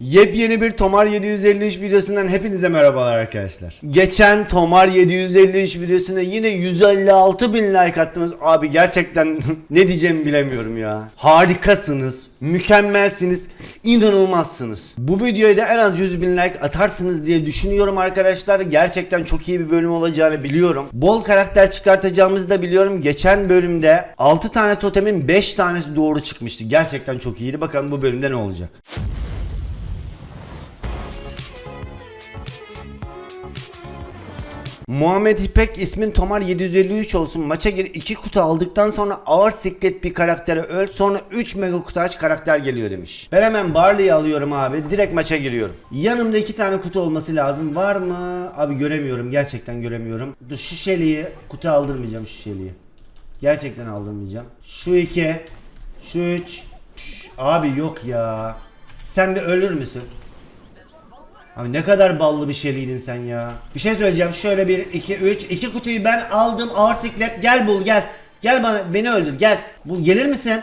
Yepyeni bir Tomar 753 videosundan hepinize merhabalar arkadaşlar. Geçen Tomar 753 videosuna yine 156 bin like attınız. Abi gerçekten ne diyeceğimi bilemiyorum ya. Harikasınız, mükemmelsiniz, inanılmazsınız. Bu videoya da en az 100 bin like atarsınız diye düşünüyorum arkadaşlar. Gerçekten çok iyi bir bölüm olacağını biliyorum. Bol karakter çıkartacağımızı da biliyorum. Geçen bölümde 6 tane totemin 5 tanesi doğru çıkmıştı. Gerçekten çok iyiydi. Bakalım bu bölümde ne olacak. Muhammed İpek ismin Tomar 753 olsun. Maça gir 2 kutu aldıktan sonra ağır siklet bir karaktere öl sonra 3 mega kutu aç karakter geliyor demiş. Ben hemen Barley'i alıyorum abi. Direkt maça giriyorum. Yanımda 2 tane kutu olması lazım. Var mı? Abi göremiyorum. Gerçekten göremiyorum. Dur şu şeliği kutu aldırmayacağım şu şeliği. Gerçekten aldırmayacağım. Şu 2 şu 3 Abi yok ya. Sen bir ölür müsün? Abi ne kadar ballı bir şeyliydin sen ya. Bir şey söyleyeceğim. Şöyle bir, iki, üç. iki kutuyu ben aldım. Ağır siklet. Gel bul gel. Gel bana beni öldür gel. Bul gelir misin?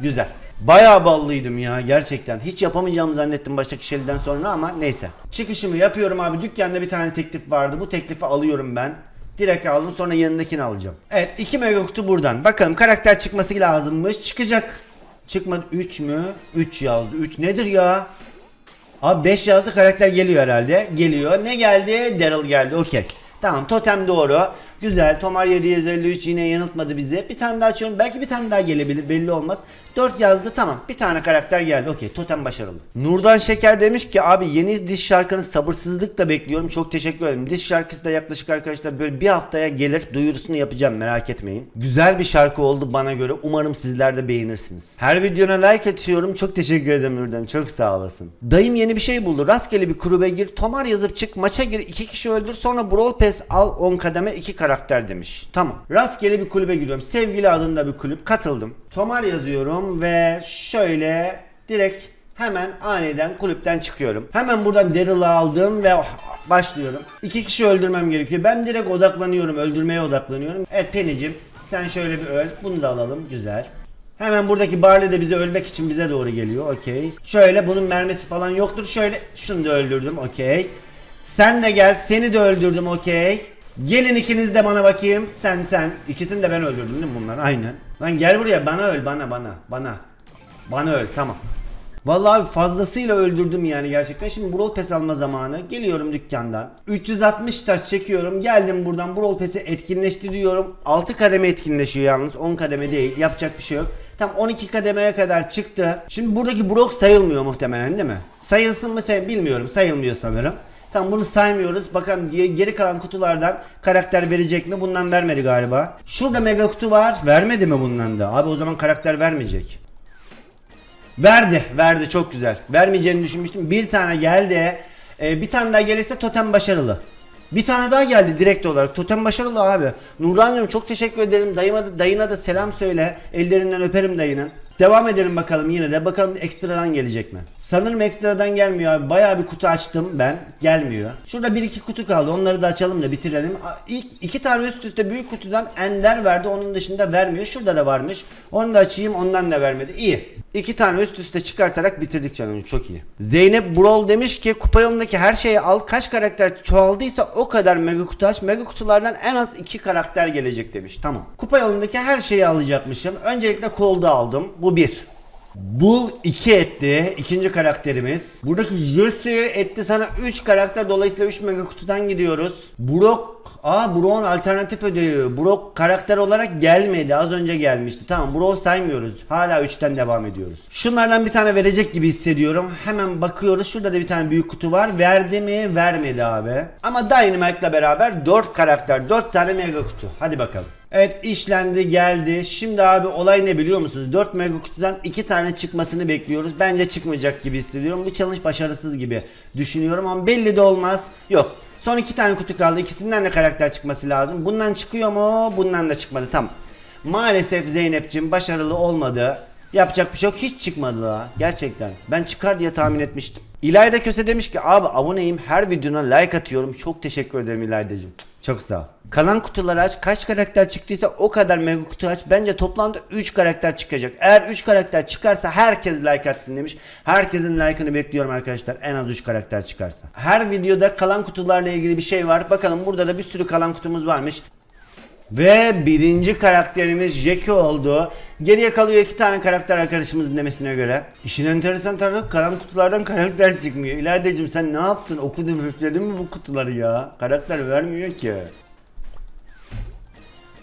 Güzel. Bayağı ballıydım ya gerçekten. Hiç yapamayacağımı zannettim baştaki şeyden sonra ama neyse. Çıkışımı yapıyorum abi. Dükkanda bir tane teklif vardı. Bu teklifi alıyorum ben. Direkt aldım sonra yanındakini alacağım. Evet 2 mega kutu buradan. Bakalım karakter çıkması lazımmış. Çıkacak. Çıkmadı 3 mü? 3 yazdı. 3 nedir ya? Abi 5 yazdı karakter geliyor herhalde. Geliyor. Ne geldi? Daryl geldi. Okey. Tamam totem doğru. Güzel. Tomar 753 yine yanıltmadı bizi. Bir tane daha açıyorum. Belki bir tane daha gelebilir. Belli olmaz. 4 yazdı. Tamam. Bir tane karakter geldi. Okey. Totem başarılı. Nurdan Şeker demiş ki abi yeni diş şarkını sabırsızlıkla bekliyorum. Çok teşekkür ederim. Diş şarkısı da yaklaşık arkadaşlar böyle bir haftaya gelir. Duyurusunu yapacağım. Merak etmeyin. Güzel bir şarkı oldu bana göre. Umarım sizler de beğenirsiniz. Her videona like atıyorum. Çok teşekkür ederim Nurdan. Çok sağ olasın. Dayım yeni bir şey buldu. Rastgele bir kulübe gir. Tomar yazıp çık. Maça gir. iki kişi öldür. Sonra Brawl Pass al 10 kademe 2 karakter demiş. Tamam. Rastgele bir kulübe giriyorum. Sevgili adında bir kulüp. Katıldım. Tomar yazıyorum ve şöyle direkt hemen aniden kulüpten çıkıyorum. Hemen buradan Daryl'ı aldım ve başlıyorum. İki kişi öldürmem gerekiyor. Ben direkt odaklanıyorum. Öldürmeye odaklanıyorum. Evet Penny'cim sen şöyle bir öl. Bunu da alalım. Güzel. Hemen buradaki Barley de bize ölmek için bize doğru geliyor. Okey. Şöyle bunun mermisi falan yoktur. Şöyle şunu da öldürdüm. Okey. Sen de gel. Seni de öldürdüm. Okey. Gelin ikiniz de bana bakayım. Sen sen. İkisini de ben öldürdüm değil mi bunlar? Aynen. Lan gel buraya. Bana öl. Bana bana. Bana. Bana öl. Tamam. Vallahi fazlasıyla öldürdüm yani gerçekten. Şimdi Brawl Pass alma zamanı. Geliyorum dükkandan. 360 taş çekiyorum. Geldim buradan Brawl Pass'i etkinleştiriyorum. 6 kademe etkinleşiyor yalnız. 10 kademe değil. Yapacak bir şey yok. Tam 12 kademeye kadar çıktı. Şimdi buradaki Brock sayılmıyor muhtemelen değil mi? Sayılsın mı sen bilmiyorum. Sayılmıyor sanırım. Tam bunu saymıyoruz. Bakalım ge- geri kalan kutulardan karakter verecek mi? Bundan vermedi galiba. Şurada mega kutu var. Vermedi mi bundan da? Abi o zaman karakter vermeyecek. Verdi. Verdi çok güzel. Vermeyeceğini düşünmüştüm. Bir tane geldi. Ee, bir tane daha gelirse totem başarılı. Bir tane daha geldi direkt olarak. Totem başarılı abi. Nurhan'cığım çok teşekkür ederim. Dayıma da, dayına da selam söyle. Ellerinden öperim dayının. Devam edelim bakalım yine de. Bakalım ekstradan gelecek mi? Sanırım ekstradan gelmiyor abi. Bayağı bir kutu açtım ben. Gelmiyor. Şurada bir iki kutu kaldı. Onları da açalım da bitirelim. İlk iki tane üst üste büyük kutudan ender verdi. Onun dışında vermiyor. Şurada da varmış. Onu da açayım. Ondan da vermedi. İyi. İki tane üst üste çıkartarak bitirdik canını. Çok iyi. Zeynep Brol demiş ki kupa yolundaki her şeyi al. Kaç karakter çoğaldıysa o kadar mega kutu aç. Mega kutulardan en az iki karakter gelecek demiş. Tamam. Kupa yolundaki her şeyi alacakmışım. Öncelikle kolda aldım. Bu bir. Bull 2 etti. ikinci karakterimiz. Buradaki Jesse etti sana 3 karakter. Dolayısıyla 3 mega kutudan gidiyoruz. Brock Aa Brock'un alternatif ödülü. Brock karakter olarak gelmedi. Az önce gelmişti. Tamam Brock saymıyoruz. Hala 3'ten devam ediyoruz. Şunlardan bir tane verecek gibi hissediyorum. Hemen bakıyoruz. Şurada da bir tane büyük kutu var. Verdi mi? Vermedi abi. Ama Dynamite'la beraber 4 karakter. 4 tane mega kutu. Hadi bakalım. Evet işlendi geldi. Şimdi abi olay ne biliyor musunuz? 4 mega kutudan 2 tane çıkmasını bekliyoruz. Bence çıkmayacak gibi hissediyorum. Bu challenge başarısız gibi düşünüyorum ama belli de olmaz. Yok. Son 2 tane kutu kaldı. İkisinden de karakter çıkması lazım. Bundan çıkıyor mu? Bundan da çıkmadı. Tamam. Maalesef Zeynep'cim başarılı olmadı. Yapacak bir şey yok. Hiç çıkmadı daha. Gerçekten. Ben çıkar diye tahmin etmiştim. İlayda Köse demiş ki abi aboneyim her videona like atıyorum. Çok teşekkür ederim İlayda'cığım. Çok sağ ol. Kalan kutuları aç. Kaç karakter çıktıysa o kadar mega kutu aç. Bence toplamda 3 karakter çıkacak. Eğer 3 karakter çıkarsa herkes like atsın demiş. Herkesin like'ını bekliyorum arkadaşlar. En az 3 karakter çıkarsa. Her videoda kalan kutularla ilgili bir şey var. Bakalım burada da bir sürü kalan kutumuz varmış. Ve birinci karakterimiz Jackie oldu. Geriye kalıyor iki tane karakter arkadaşımızın demesine göre. İşin enteresan tarafı karan kutulardan karakter çıkmıyor. İlaydacığım sen ne yaptın? Okudun üfledin mi bu kutuları ya? Karakter vermiyor ki.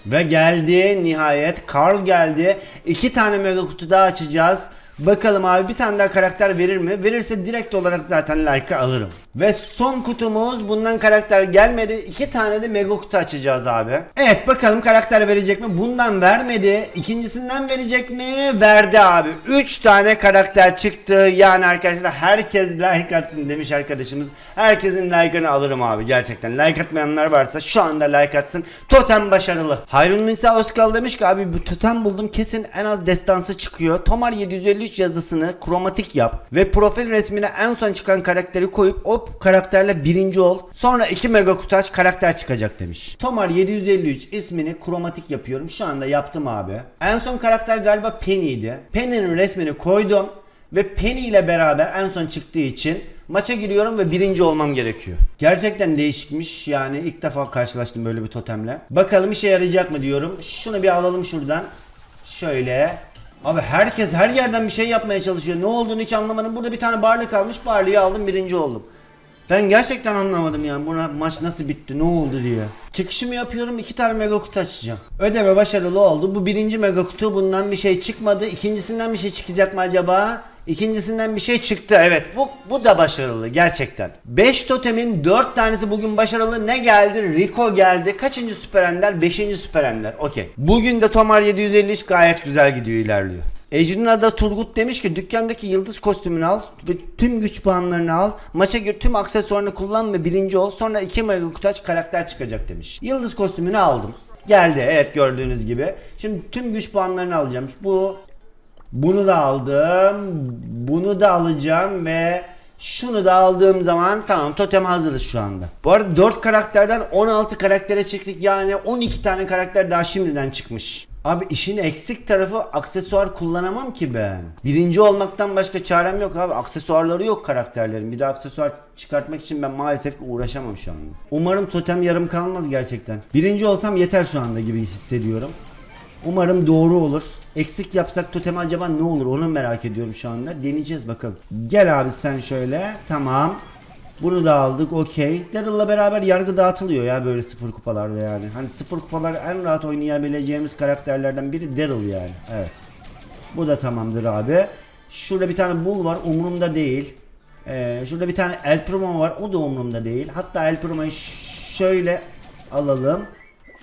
Ve geldi nihayet. Carl geldi. İki tane mega kutu daha açacağız. Bakalım abi bir tane daha karakter verir mi? Verirse direkt olarak zaten like'ı alırım. Ve son kutumuz bundan karakter gelmedi. İki tane de mega kutu açacağız abi. Evet bakalım karakter verecek mi? Bundan vermedi. İkincisinden verecek mi? Verdi abi. Üç tane karakter çıktı. Yani arkadaşlar herkes like atsın demiş arkadaşımız. Herkesin like'ını alırım abi gerçekten. Like atmayanlar varsa şu anda like atsın. Totem başarılı. Hayrun Nisa Özkal demiş ki abi bu totem buldum kesin en az destansı çıkıyor. Tomar 753 yazısını kromatik yap ve profil resmine en son çıkan karakteri koyup o karakterle birinci ol. Sonra 2 mega kutu karakter çıkacak demiş. Tomar 753 ismini kromatik yapıyorum. Şu anda yaptım abi. En son karakter galiba Penny'ydi. Penny'nin resmini koydum. Ve Penny ile beraber en son çıktığı için maça giriyorum ve birinci olmam gerekiyor. Gerçekten değişikmiş yani ilk defa karşılaştım böyle bir totemle. Bakalım işe yarayacak mı diyorum. Şunu bir alalım şuradan. Şöyle. Abi herkes her yerden bir şey yapmaya çalışıyor. Ne olduğunu hiç anlamadım. Burada bir tane barley kalmış. Barley'i aldım birinci oldum. Ben gerçekten anlamadım yani buna maç nasıl bitti ne oldu diye. Çıkışımı yapıyorum iki tane mega kutu açacağım. Ödeme başarılı oldu. Bu birinci mega kutu bundan bir şey çıkmadı. İkincisinden bir şey çıkacak mı acaba? İkincisinden bir şey çıktı. Evet bu, bu da başarılı gerçekten. 5 totemin 4 tanesi bugün başarılı. Ne geldi? Rico geldi. Kaçıncı süper ender? 5. süper ender. Okey. Bugün de Tomar 753 gayet güzel gidiyor ilerliyor. Ecrin Ada Turgut demiş ki dükkandaki yıldız kostümünü al ve tüm güç puanlarını al. Maça gir tüm aksesuarını kullan ve birinci ol. Sonra iki mega kutu aç karakter çıkacak demiş. Yıldız kostümünü aldım. Geldi evet gördüğünüz gibi. Şimdi tüm güç puanlarını alacağım. Bu bunu da aldım. Bunu da alacağım ve şunu da aldığım zaman tamam totem hazırız şu anda. Bu arada 4 karakterden 16 karaktere çıktık. Yani 12 tane karakter daha şimdiden çıkmış. Abi işin eksik tarafı aksesuar kullanamam ki ben. Birinci olmaktan başka çarem yok abi. Aksesuarları yok karakterlerin. Bir de aksesuar çıkartmak için ben maalesef uğraşamam şu anda. Umarım totem yarım kalmaz gerçekten. Birinci olsam yeter şu anda gibi hissediyorum. Umarım doğru olur. Eksik yapsak totem acaba ne olur onu merak ediyorum şu anda. Deneyeceğiz bakalım. Gel abi sen şöyle. Tamam. Bunu da aldık okey. Daryl'la beraber yargı dağıtılıyor ya böyle sıfır kupalarda yani. Hani sıfır kupalar en rahat oynayabileceğimiz karakterlerden biri Daryl yani. Evet. Bu da tamamdır abi. Şurada bir tane Bull var umurumda değil. Ee, şurada bir tane El Primo var o da umurumda değil. Hatta El Primo'yu şöyle alalım.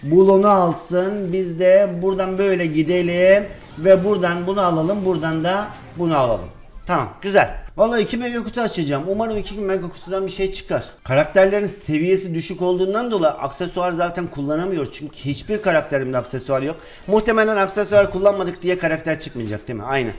Bull onu alsın. Biz de buradan böyle gidelim. Ve buradan bunu alalım. Buradan da bunu alalım. Tamam güzel. Vallahi 2 mega kutu açacağım. Umarım 2 mega kutudan bir şey çıkar. Karakterlerin seviyesi düşük olduğundan dolayı aksesuar zaten kullanamıyoruz. Çünkü hiçbir karakterimde aksesuar yok. Muhtemelen aksesuar kullanmadık diye karakter çıkmayacak değil mi? Aynen.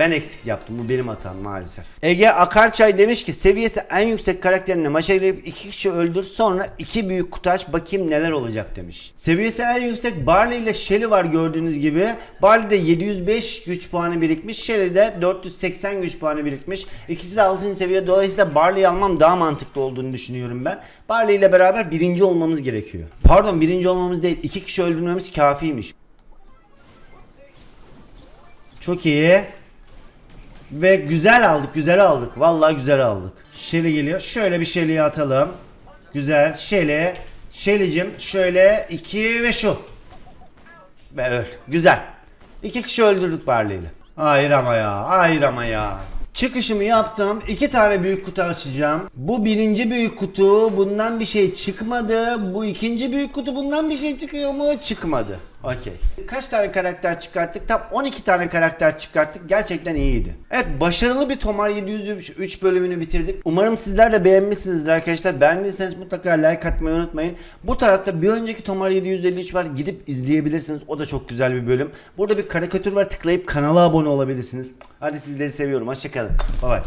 Ben eksik yaptım. Bu benim hatam maalesef. Ege Akarçay demiş ki seviyesi en yüksek karakterine maça girip iki kişi öldür sonra iki büyük kutu aç bakayım neler olacak demiş. Seviyesi en yüksek Barley ile Shelly var gördüğünüz gibi. Barley'de 705 güç puanı birikmiş. Shelly'de 480 güç puanı birikmiş. İkisi de 6. seviye. Dolayısıyla Barley'i almam daha mantıklı olduğunu düşünüyorum ben. Barley ile beraber birinci olmamız gerekiyor. Pardon birinci olmamız değil. iki kişi öldürmemiz kafiymiş. Çok iyi. Ve güzel aldık, güzel aldık. Vallahi güzel aldık. Şeli geliyor. Şöyle bir Şeli'yi atalım. Güzel. Şeli. Şeli'cim şöyle iki ve şu. Ve öl. Güzel. İki kişi öldürdük Barley'le. Hayır ama ya. Hayır ama ya. Çıkışımı yaptım. İki tane büyük kutu açacağım. Bu birinci büyük kutu. Bundan bir şey çıkmadı. Bu ikinci büyük kutu. Bundan bir şey çıkıyor mu? Çıkmadı. Okey. Kaç tane karakter çıkarttık? Tam 12 tane karakter çıkarttık. Gerçekten iyiydi. Evet başarılı bir Tomar 703 bölümünü bitirdik. Umarım sizler de beğenmişsinizdir arkadaşlar. Beğendiyseniz mutlaka like atmayı unutmayın. Bu tarafta bir önceki Tomar 753 var. Gidip izleyebilirsiniz. O da çok güzel bir bölüm. Burada bir karikatür var. Tıklayıp kanala abone olabilirsiniz. Hadi sizleri seviyorum. Hoşçakalın. Bay bay.